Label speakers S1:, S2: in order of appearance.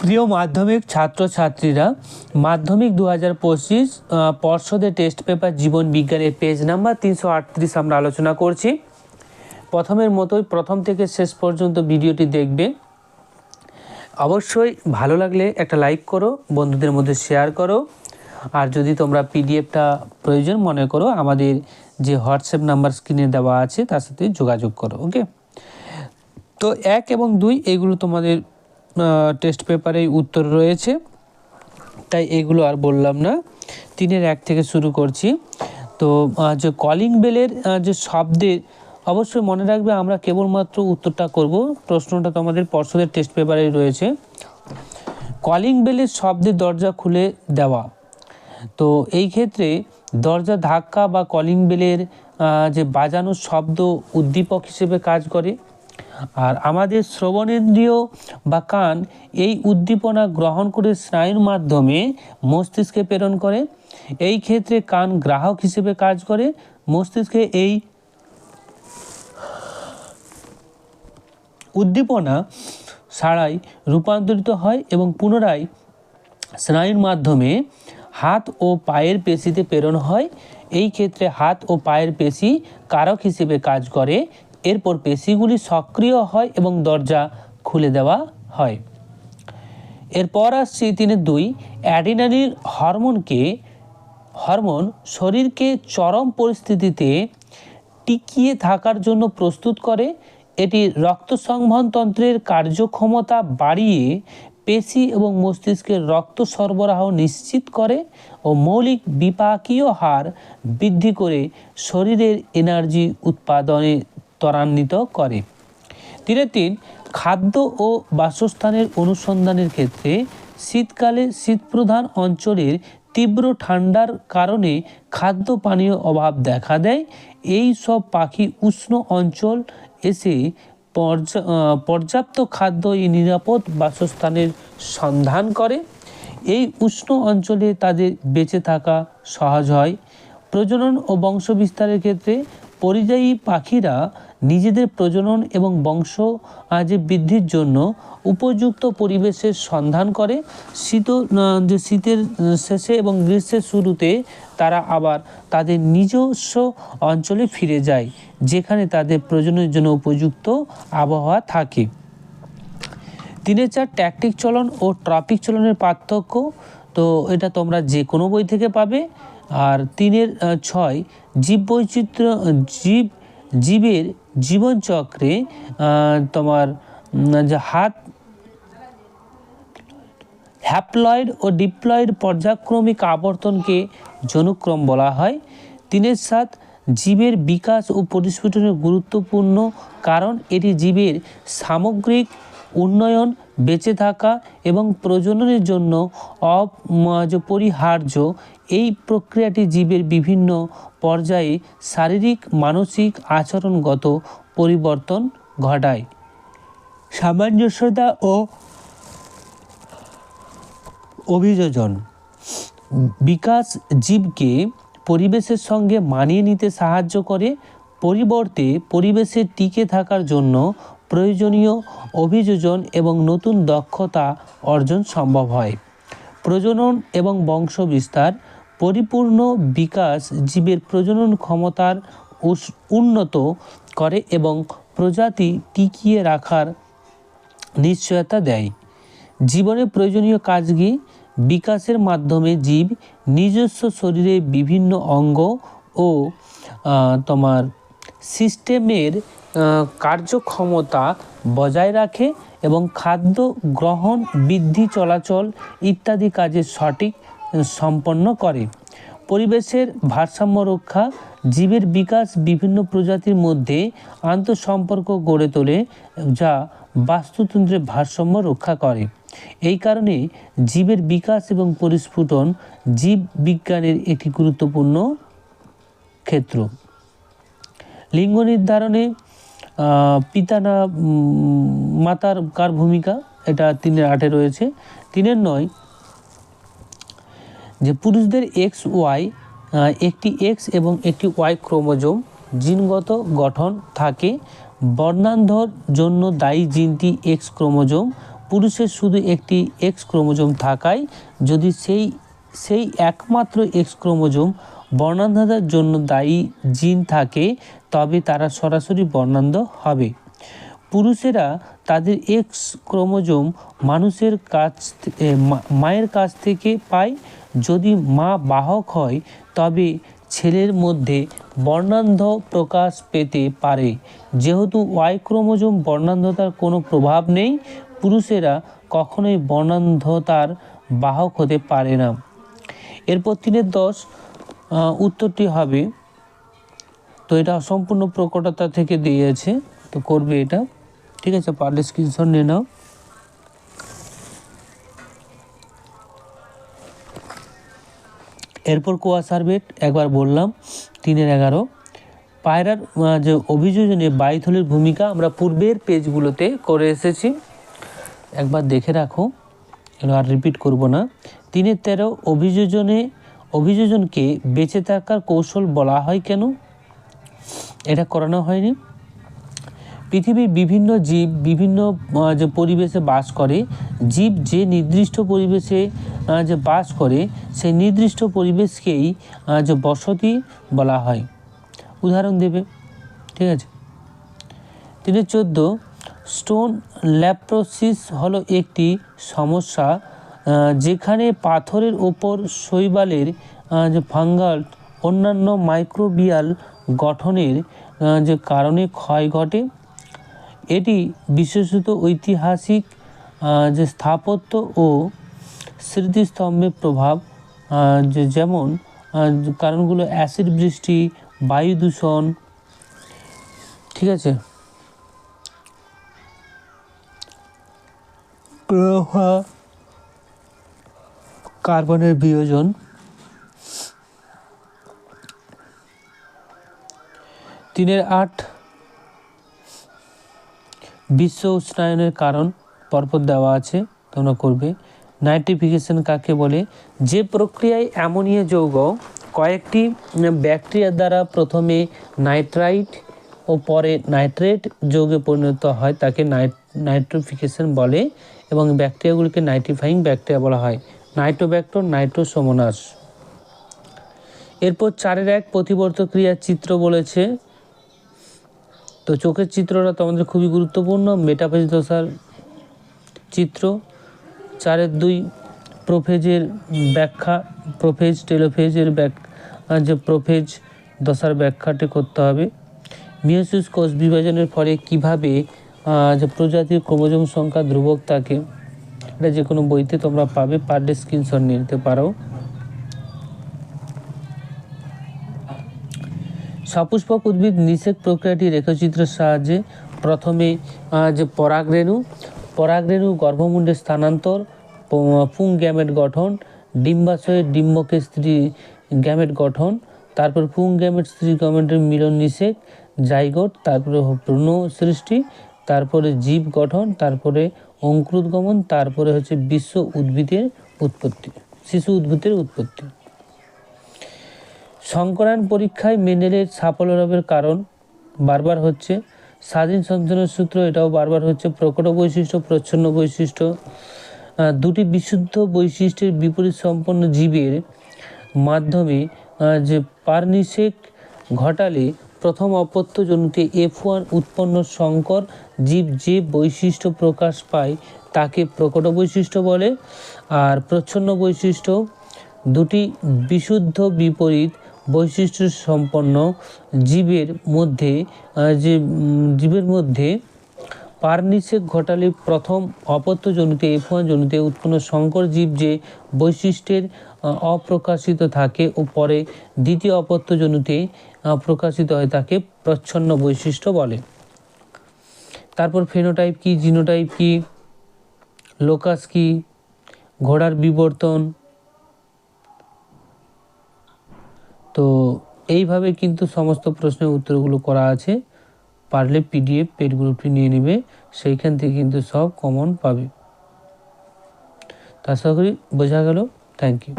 S1: প্রিয় মাধ্যমিক ছাত্রছাত্রীরা, মাধ্যমিক দু হাজার পঁচিশ পর্ষদের টেস্ট পেপার জীবন বিজ্ঞানের পেজ নাম্বার তিনশো আটত্রিশ আমরা আলোচনা করছি। প্রথমের মতোই প্রথম থেকে শেষ পর্যন্ত ভিডিওটি দেখবে। অবশ্যই ভালো লাগলে একটা লাইক করো, বন্ধুদের মধ্যে শেয়ার করো। আর যদি তোমরা পিডিএফটা প্রয়োজন মনে করো, আমাদের যে হোয়াটসঅ্যাপ নাম্বার স্ক্রিনে দেওয়া আছে, তার সাথে যোগাযোগ করো ওকে তো এক এবং দুই, এগুলো তোমাদের টেস্ট পেপারেই উত্তর রয়েছে। তাই এগুলো আর বললাম না। তিনের এক থেকে শুরু করছি। তো যে কলিং বেলের যে শব্দের অবশ্যই মনে রাখবে আমরা কেবলমাত্র উত্তরটা করব। প্রশ্নটা তো আমাদের পর্ষদের টেস্ট পেপারেই রয়েছে। কলিং বেলের শব্দে দরজা খুলে দেওয়া। তো, এই ক্ষেত্রে দরজা ধাক্কা বা কলিং বেলের যে বাজানোর শব্দ উদ্দীপক হিসেবে কাজ করে। আর আমাদের শ্রবণেন্দ্রিয় বা কান এই উদ্দীপনা গ্রহণ করে স্নায়ুর মাধ্যমে মস্তিষ্কে প্রেরণ করে। এই ক্ষেত্রে কান গ্রাহক হিসেবে কাজ করে। মস্তিষ্কে এই উদ্দীপনা ছাড়াই রূপান্তরিত হয় এবং পুনরায় স্নায়ুর মাধ্যমে হাত ও পায়ের পেশিতে প্রেরণ হয়। এই ক্ষেত্রে হাত ও পায়ের পেশি কারক হিসেবে কাজ করে। এরপর পেশিগুলি সক্রিয় হয় এবং দরজা খুলে দেওয়া হয়। এরপর আসছি তিনি দুই, অ্যাডিনালিন হরমোনকে, হরমোন শরীরকে চরম পরিস্থিতিতে টিকিয়ে থাকার জন্য প্রস্তুত করে। এটি রক্ত সংবহনতন্ত্রের কার্যক্ষমতা বাড়িয়ে পেশি এবং মস্তিষ্কের রক্ত সরবরাহ নিশ্চিত করে ও মৌলিক বিপাকীয় হার বৃদ্ধি করে শরীরের এনার্জি উৎপাদনে ত্বরান্বিত করে। তিনে তিন, খাদ্য ও বাসস্থানের অনুসন্ধানের ক্ষেত্রে শীতকালে শীতপ্রধান অঞ্চলের তীব্র ঠান্ডার কারণে খাদ্য পানীয় অভাব দেখা দেয়। এই সব পাখি উষ্ণ অঞ্চল এসে পর্যা- পর্যাপ্ত খাদ্য এই নিরাপদ বাসস্থানের সন্ধান করে। এই উষ্ণ অঞ্চলে তাদের বেঁচে থাকা সহজ হয়। প্রজনন ও বংশ বিস্তারের ক্ষেত্রে পরিযায়ী পাখিরা নিজেদের প্রজনন এবং বংশ যে বৃদ্ধির জন্য উপযুক্ত পরিবেশের সন্ধান করে। শীত যে শীতের শেষে এবং গ্রীষ্মের শুরুতে তারা আবার তাদের নিজস্ব অঞ্চলে ফিরে যায়, যেখানে তাদের প্রজননের জন্য উপযুক্ত আবহাওয়া থাকে। তিনের চার ট্যাকটিক চলন ও ট্রাফিক চলনের পার্থক্য, তো এটা তোমরা যে কোনো বই থেকে পাবে। আর তিনের ছয় জীব বৈচিত্র্য জীব, জীবের জীবনচক্রে চক্রে তোমার যে হাত হ্যাপ্লয়েড ও ডিপ্লয়েড পর্যায়ক্রমিক আবর্তনকে জনুক্রম বলা হয়। তিনের সাত জীবের বিকাশ ও পরিস্ফুটনের গুরুত্বপূর্ণ কারণ, এটি জীবের সামগ্রিক উন্নয়ন, বেঁচে থাকা এবং প্রজননের জন্য অপরিহার্য এই প্রক্রিয়াটি জীবের বিভিন্ন পর্যায়ে শারীরিক, মানসিক আচরণগত পরিবর্তন ঘটায়। সামঞ্জস্যতা ও অভিযোজন। বিকাশ জীবকে পরিবেশের সঙ্গে মানিয়ে নিতে সাহায্য করে। পরিবর্তে পরিবেশে টিকে থাকার জন্য প্রয়োজনীয় অভিযোজন এবং নতুন দক্ষতা অর্জন সম্ভব হয়। প্রজনন এবং বংশ বিস্তার, পরিপূর্ণ বিকাশ জীবের প্রজনন ক্ষমতার উন্নত করে এবং প্রজাতি টিকিয়ে রাখার নিশ্চয়তা দেয়। জীবনে প্রয়োজনীয় কাজকে বিকাশের মাধ্যমে জীব নিজস্ব শরীরে বিভিন্ন অঙ্গ ও তোমার সিস্টেমের কার্যক্ষমতা বজায় রাখে এবং খাদ্য গ্রহণ, বৃদ্ধি, চলাচল ইত্যাদি কাজে সঠিক সম্পন্ন করে। পরিবেশের ভারসাম্য রক্ষা, জীবের বিকাশ বিভিন্ন প্রজাতির মধ্যে আন্তঃসম্পর্ক গড়ে তোলে, যা বাস্তুতন্ত্রের ভারসাম্য রক্ষা করে। এই কারণে জীবের বিকাশ এবং পরিস্ফুটন জীব বিজ্ঞানের একটি গুরুত্বপূর্ণ ক্ষেত্র। লিঙ্গ নির্ধারণে পিতা না মাতার কার ভূমিকা? এটা তিনের আটে রয়েছে। তিনের নয়, যে পুরুষদের এক্স ওয়াই একটি এক্স এবং একটি ওয়াই ক্রোমোজোম জিনগত গঠন থাকে। বর্ণান্ধর জন্য দায়ী জিনটি এক্স ক্রোমোজোম, পুরুষের শুধু একটি এক্স ক্রোমোজোম থাকায়, যদি সেই সেই একমাত্র এক্স ক্রোমোজোম বর্ণান্ধতার জন্য দায়ী জিন থাকে, তবে তারা সরাসরি বর্ণান্ধ হবে। পুরুষেরা তাদের এক্স ক্রোমোজোম মানুষের কাছ মায়ের কাছ থেকে পায়। যদি মা বাহক হয়, তবে ছেলের মধ্যে বর্ণান্ধ প্রকাশ পেতে পারে। যেহেতু ওয়াই ক্রোমোজোম বর্ণান্ধতার কোনো প্রভাব নেই, পুরুষেরা কখনোই বর্ণান্ধতার বাহক হতে পারে না। এরপর তিনের দশ উত্তরটি হবে, তো এটা সম্পূর্ণ প্রকটতা থেকে দিয়েছে, তো করবে এটা। ঠিক আছে পারলে স্ক্রিনশট নিয়ে নাও। এরপর কোয়া সার্ভেট, একবার বললাম, তিনের এগারো। পায়রার যে অভিযোজনে বায়ুথলির ভূমিকা আমরা পূর্বের পেজগুলোতে করে এসেছি। একবার দেখে রাখো আর রিপিট করব না। তিনের তেরো, অভিযোজনে অভিযোজনকে বেঁচে থাকার কৌশল বলা হয় কেন? এটা করানো হয়নি। পৃথিবীর বিভিন্ন জীব, বিভিন্ন যে পরিবেশে বাস করে, জীব যে নির্দিষ্ট পরিবেশে যে বাস করে, সেই নির্দিষ্ট পরিবেশকেই যে বসতি বলা হয়। উদাহরণ দেবে, ঠিক আছে? তিনি চোদ্দ, স্টোন ল্যাপ্রোসিস হলো একটি সমস্যা যেখানে পাথরের ওপর শৈবালের যে ফাঙ্গাল, অন্যান্য মাইক্রোবিয়াল গঠনের যে কারণে ক্ষয় ঘটে। এটি বিশেষত ঐতিহাসিক যে স্থাপত্য ও স্মৃতিস্তম্ভের প্রভাব যে যেমন কারণগুলো অ্যাসিড বৃষ্টি, বায়ু দূষণ, ঠিক আছে? গ্রহা কার্বনের বিয়োজন। তিনের আট, বিশ্ব উষ্ণায়নের কারণ পরপর দেওয়া আছে, তোমরা করবে। নাইট্রিফিকেশন কাকে বলে? যে প্রক্রিয়ায় অ্যামোনিয়া যৌগ, কয়েকটি ব্যাকটেরিয়া দ্বারা প্রথমে নাইট্রাইট ও পরে নাইট্রেট যৌগে পরিণত হয়, তাকে নাইট, নাইট্রোফিকেশন বলে এবং ব্যাকটেরিয়াগুলিকে নাইট্রিফাইং ব্যাকটেরিয়া বলা হয়। Nitrobacter nitrosomonas. এরপর চারের এক প্রতিবর্ত ক্রিয়ার চিত্র বলেছে। তো চোখের চিত্রটা তোমাদের খুবই গুরুত্বপূর্ণ, মেটাফেজ দশার চিত্র। চারের দুই প্রোফেজের ব্যাখ্যা, প্রোফেজ, টেলোফেজের ব্যাক যে প্রোফেজ দশার ব্যাখ্যাটি করতে হবে। মিয়োসিস কোষ বিভাজনের ফলে কীভাবে যে প্রজাতির ক্রোমোজোম সংখ্যা ধ্রুবক থাকে এটা যে কোনো বইতে তোমরা পাবে পার ডে স্ক্রিনশট নিতে পারো। সপুষ্পক উদ্ভিদ নিষেক প্রক্রিয়াটি রেখাচিত্রের সাহায্যে প্রথমে যে পরাগরেণু পরাগরেণু গর্ভমুণ্ডে স্থানান্তর পুং গ্যামেট গঠন ডিম্বাশয়ের ডিম্বকে স্ত্রী গ্যামেট গঠন, তারপর পুং গ্যামেট স্ত্রী গ্যামেটের মিলন নিষেক জাইগোট, তারপরে ভ্রূণ সৃষ্টি, তারপরে জীব গঠন, তারপরে অঙ্কুরোদ্গমন তারপরে হচ্ছে বিশ্ব উদ্ভিদের উৎপত্তি, শিশু উদ্ভিদের উৎপত্তি। সংকরায়ন পরীক্ষায় মেন্ডেলের সাফল্য লাভের কারণ বারবার হচ্ছে, স্বাধীন সঞ্চালনের সূত্র, এটাও বারবার হচ্ছে, প্রকট বৈশিষ্ট্য, প্রচ্ছন্ন বৈশিষ্ট্য দুটি বিশুদ্ধ বৈশিষ্ট্যের বিপরীত সম্পন্ন জীবের মাধ্যমে যে পারনিষেক ঘটালে প্রথম অপত্য জনুতে এফ ওয়ান উৎপন্ন সংকর জীব যে বৈশিষ্ট্য প্রকাশ পায় তাকে প্রকট বৈশিষ্ট্য বলে। আর প্রচ্ছন্ন বৈশিষ্ট্য, দুটি বিশুদ্ধ বিপরীত বৈশিষ্ট্য সম্পন্ন জীবের মধ্যে যে জীবের মধ্যে পারনিষেক ঘটালে প্রথম অপত্যজনিত এফ ওয়ান জনিতে, উৎপন্ন সংকর জীব যে বৈশিষ্ট্যের অপ্রকাশিত থাকে ও পরে দ্বিতীয় অপত্যজনিতে প্রকাশিত হয় তাকে প্রচ্ছন্ন বৈশিষ্ট্য বলে। তারপর ফেনোটাইপ কি জিনোটাইপ কি লোকাস কি, ঘোড়ার বিবর্তন। তো এইভাবে কিন্তু সমস্ত প্রশ্নের উত্তরগুলো করা আছে। পারলে পিডিএফ পেড গ্রুপটি নিয়ে নেবে, সেইখান থেকে কিন্তু সব কমন পাবে। তা করি বোঝা গেল। Thank you